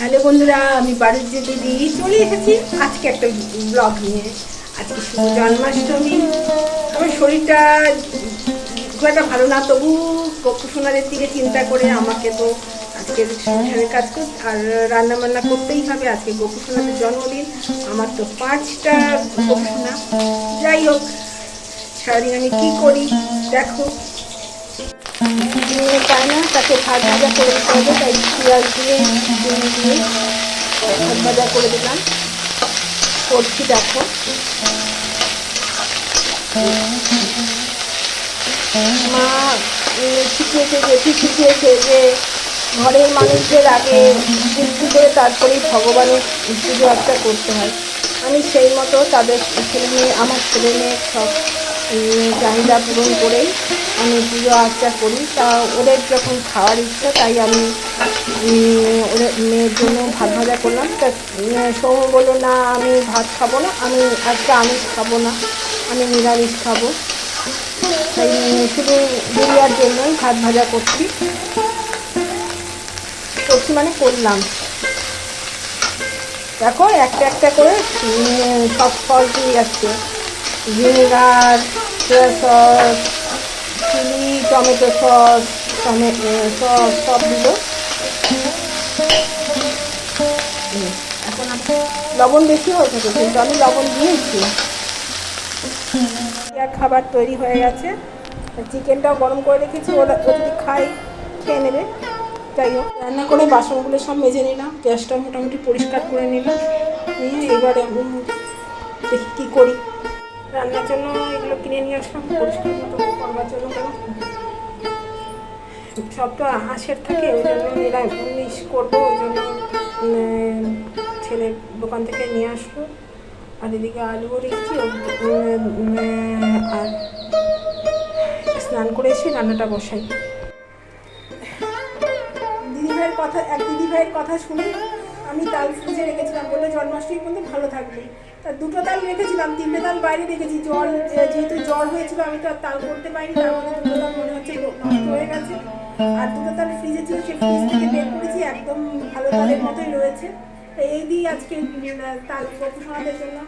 Hello বন্ধুরা, আমি বাড়ির যে দিদি, চলে এসেছি আজকে একটা ব্লগ নিয়ে। আজকে জন্মাষ্টমী। আমার শরীরটা খুব একটা ভালো না, তবু সোনারের দিকে চিন্তা করে আমাকে তো আজকে সংসারের কাজ করতে আর রান্না বান্না করতেই হবে। আজকে গোপুসোনাদের জন্মদিন। আমার তো পাঁচটা গোপুসোনা যাই হোক, সারাদিন আমি কী করি? দেখো। ডিমে না, তাকে ভাত ভাজা করে দিতে হবে, তাই পেঁয়াজ দিয়ে ডিম দিয়ে ভাত ভাজা করে দিলাম। করছি দেখো। মা শিখিয়েছে জেঠি শিখিয়েছে যে, ঘরের মানুষদের আগে পুজো করে তারপরেই ভগবানের পুজো একটা করতে হয়। আমি সেই মতো তাদের ছেলে মেয়ে, আমার ছেলে মেয়ে সব চাহিদা পূরণ করেই আমি পুজো আর্চা করি। তা ওদের যখন খাওয়ার ইচ্ছা, তাই আমি ওদের মেয়ের জন্য ভাত ভাজা করলাম। তা সৌম বলল, না, আমি ভাত খাব না, আমি আজকে আমিষ খাব না, আমি নিরামিষ খাব। তাই শুধু বিরিয়ার জন্যই ভাত ভাজা করছি। করছি মানে করলাম। দেখো, একটা একটা করে সব সস দিয়ে যাচ্ছে vinegar soya sauce chilli tomato sauce tomato sauce সব দিল হুম, এখন লবণ বেশি হয়েছে তো কিন্তু আমি লবণ দিয়েছি। আর খাবার তৈরি হয়ে গেছে। চিকেনটাও গরম করে রেখেছি ওরা যদি খাই খেয়ে নেবে। যাই হোক রান্না করে বাসনগুলো সব মেজে নিলাম গ্যাসটা মোটামুটি পরিষ্কার করে নিলাম। নিয়ে এবারে দেখি কী করি। রান্নার জন্য এগুলো কিনে নিয়ে আসলাম, পরিষ্কার মতো করবার জন্য কেন? সব তো আঁশের থাকে, ওই জন্য নিরামিষ করব, ওই জন্য ছেলে দোকান থেকে নিয়ে আসলো। আর এদিকে আলুও রেখেছি আর স্নান করে এসে রান্নাটা বসাই। দিদিভাইয়ের কথা, এক দিদিভাইয়ের কথা শুনে আমি তাল ফ্রিজে রেখেছিলাম বললে জন্মাষ্টমী পর্যন্ত ভালো থাকবে। তা দুটো তাল রেখেছিলাম, তিনটে তাল বাইরে রেখেছি, জল যেহেতু জ্বর হয়েছিল, আমি তো আর তাল করতে পারিনি, তার মধ্যে দুটো তাল মনে হচ্ছে হয়ে গেছে। আর দুটো তাল ফ্রিজে ছিল, সে ফ্রিজ থেকে বের করেছি, একদম ভালো তালের মতোই রয়েছে। এই দিয়ে আজকে তাল গপু জন্য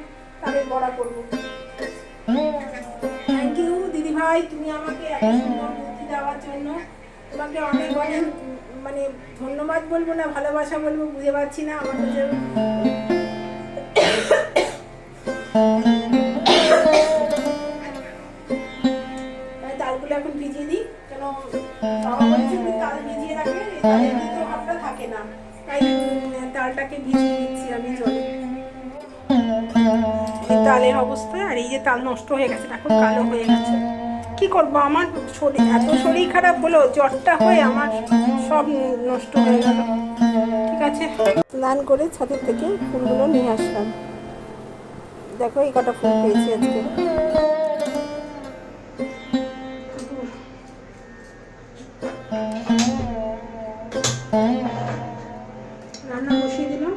তালের বড়া করব। থ্যাংক ইউ দিদি ভাই তুমি আমাকে এত সুন্দর বুদ্ধি দেওয়ার জন্য। তোমাকে অনেক অনেক মানে ধন্যবাদ বলব না, ভালোবাসা বলব, বুঝে পারছি না আমার তালগুলো এখন ভিজিয়ে দিই। তালের না। তাই ভিজিয়ে দিচ্ছি আমি জলে। তালের অবস্থা, আর এই যে তাল নষ্ট হয়ে গেছে, এখন কালো হয়ে গেছে। কি করব? আমার শরীর এত শরীর খারাপ হলো, জ্বরটা হয়ে আমার সব নষ্ট হয়ে গেল। ঠিক আছে? স্নান করে ছাদের থেকে ফুলগুলো নিয়ে আসলাম। দেখো এই কটা ফুল পেয়েছি আজকে। রান্না বসিয়ে দিলাম।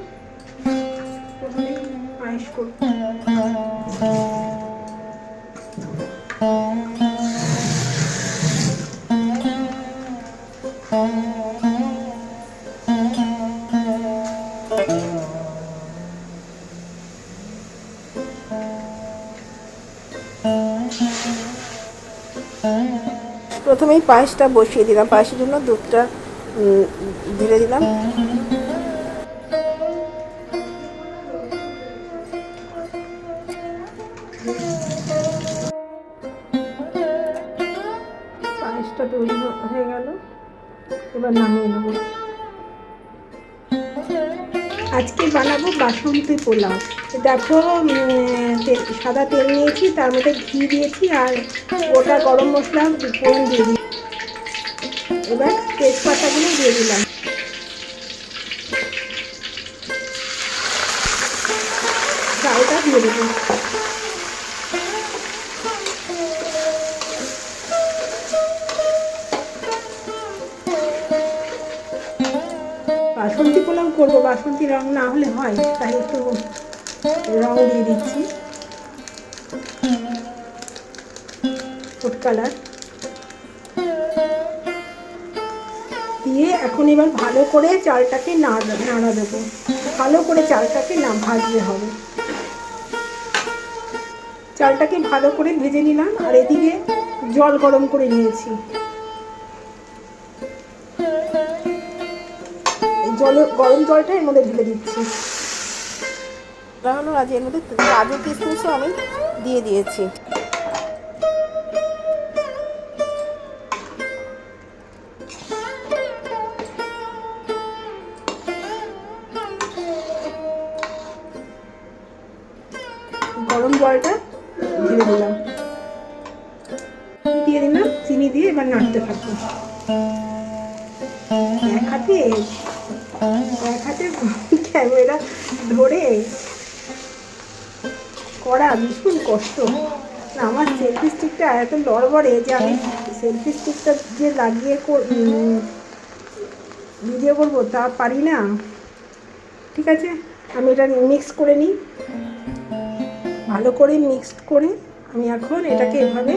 প্রথমেই পায়েস করব। প্রথমেই পায়েসটা বসিয়ে দিলাম। পায়েসের জন্য দুধটা ঢেলে দিলাম। পায়েসটা তৈরি হয়ে গেল। এবার নামিয়ে বানাবো বাসন্তী পোলাও। দেখো সাদা তেল নিয়েছি, তার মধ্যে ঘি দিয়েছি আর ওটা গরম মশলা ফোড়ন দিয়ে দিই এবার তেজপাতাগুলো দিয়ে দিলাম। চালটা দিয়ে দেবো পোলাও করব, বাসন্তী রং না হলে হয়। তাই একটু রং দিয়ে দিচ্ছি। কালার। দিয়ে এখন এবার ভালো করে চালটাকে নাড়া নাড়া দেবো। ভালো করে চালটাকে না ভাজতে হবে। চালটাকে ভালো করে ভেজে নিলাম আর এদিকে জল গরম করে নিয়েছি। জল গরম জলটা এর মধ্যে ঢেলে দিচ্ছি। হলো আজ এর মধ্যে কাজু কিশমিশও আমি দিয়ে দিয়েছি। গরম জলটা ঢেলে দিলাম। দিয়ে দিলাম চিনি দিয়ে এবার নাড়তে থাকব। এক হাতে এক হাতে ক্যামেরা ধরে করা ভীষণ কষ্ট। না, আমার সেলফি স্টিকটা এত লড়বড়ে যে আমি সেলফি স্টিকটা যে লাগিয়ে ভিডিও করব তা পারি না। ঠিক আছে? আমি এটা মিক্স করে নিই। ভালো করে মিক্সড করে আমি এখন এটাকে এভাবে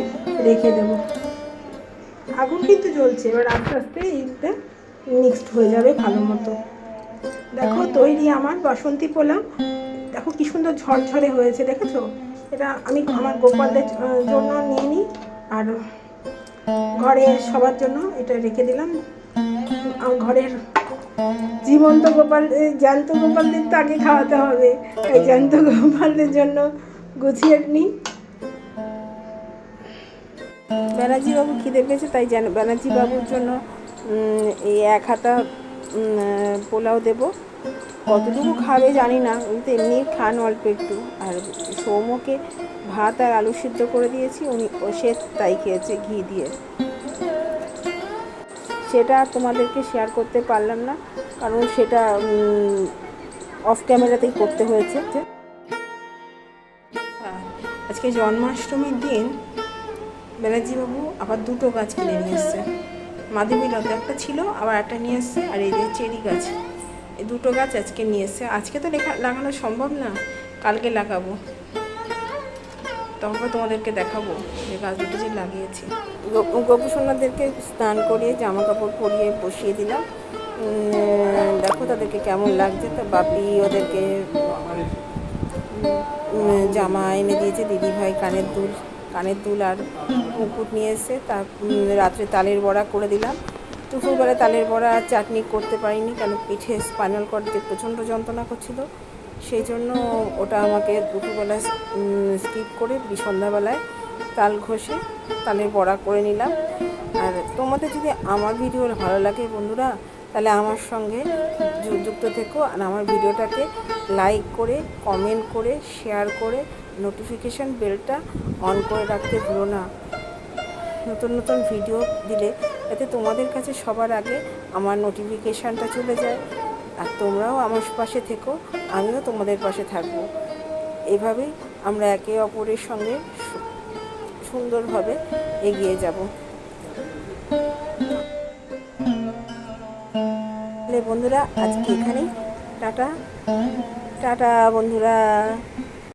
রেখে দেব। আগুন কিন্তু জ্বলছে, এবার আস্তে আস্তে এইটা মিক্সড হয়ে যাবে ভালো মতো। দেখো তৈরি আমার বাসন্তী পোলাও। দেখো কি সুন্দর ঝরঝরে হয়েছে দেখেছ? এটা আমি আমার গোপালদের জন্য নিয়ে নিই আর ঘরে সবার জন্য এটা রেখে দিলাম। ঘরের জীবন্ত গোপাল জ্যান্ত গোপালদের তো আগে খাওয়াতে হবে তাই জ্যান্ত গোপালদের জন্য গুছিয়ে নিই। ব্যানার্জি বাবু খিদে পেয়েছে তাই যেন ব্যানার্জি বাবুর জন্য এই এক হাতা পোলাও দেব। কতটুকু খাবে জানি না কিন্তু এমনি খান অল্প একটু। আর সৌমকে ভাত আর আলু সিদ্ধ করে দিয়েছি, উনি সে তাই খেয়েছে ঘি দিয়ে। সেটা আর তোমাদেরকে শেয়ার করতে পারলাম না, কারণ সেটা অফ ক্যামেরাতেই করতে হয়েছে। আজকে জন্মাষ্টমীর দিন ব্যানার্জিবাবু আবার দুটো গাছ কিনে নিয়ে এসছে। মাধবীলতা একটা ছিল, আবার একটা নিয়ে এসছে, আর এই যে চেরি গাছ। এই দুটো গাছ আজকে নিয়ে এসছে। আজকে তো লেখা লাগানো সম্ভব না, কালকে লাগাবো। তখন তোমাদেরকে দেখাবো যে গাছ দুটো যে লাগিয়েছি। গোপু সোনাদেরকে স্নান করিয়ে, জামা কাপড় পরিয়ে বসিয়ে দিলাম। দেখো তাদেরকে কেমন লাগছে। তো বাপি ওদেরকে জামা এনে দিয়েছে দিদি ভাই কানের দুল। কানের দুল আর মুকুট নিয়ে এসে তা রাত্রে তালের বড়া করে দিলাম। দুপুরবেলা তালের বড়া আর চাটনি করতে পারিনি, কেন পিঠে স্পাইনাল কর্ডে প্রচণ্ড যন্ত্রণা করছিল। সেই জন্য ওটা আমাকে দুপুরবেলা স্কিপ করে সন্ধ্যাবেলায় তাল ঘষে তালের বড়া করে নিলাম। আর তোমাদের যদি আমার ভিডিও ভালো লাগে বন্ধুরা, তাহলে আমার সঙ্গে যুক্ত থেকো। আর আমার ভিডিওটাকে লাইক করে কমেন্ট করে শেয়ার করে নোটিফিকেশান বেলটা অন করে রাখতে ভুলো না। নতুন নতুন ভিডিও দিলে যাতে তোমাদের কাছে সবার আগে আমার নোটিফিকেশানটা চলে যায়। আর তোমরাও আমার পাশে থেকো, আমিও তোমাদের পাশে থাকব। এভাবেই আমরা একে অপরের সঙ্গে সুন্দরভাবে এগিয়ে যাব। বন্ধুরা, আজকে এখানেই। টাটা। টাটা, বন্ধুরা।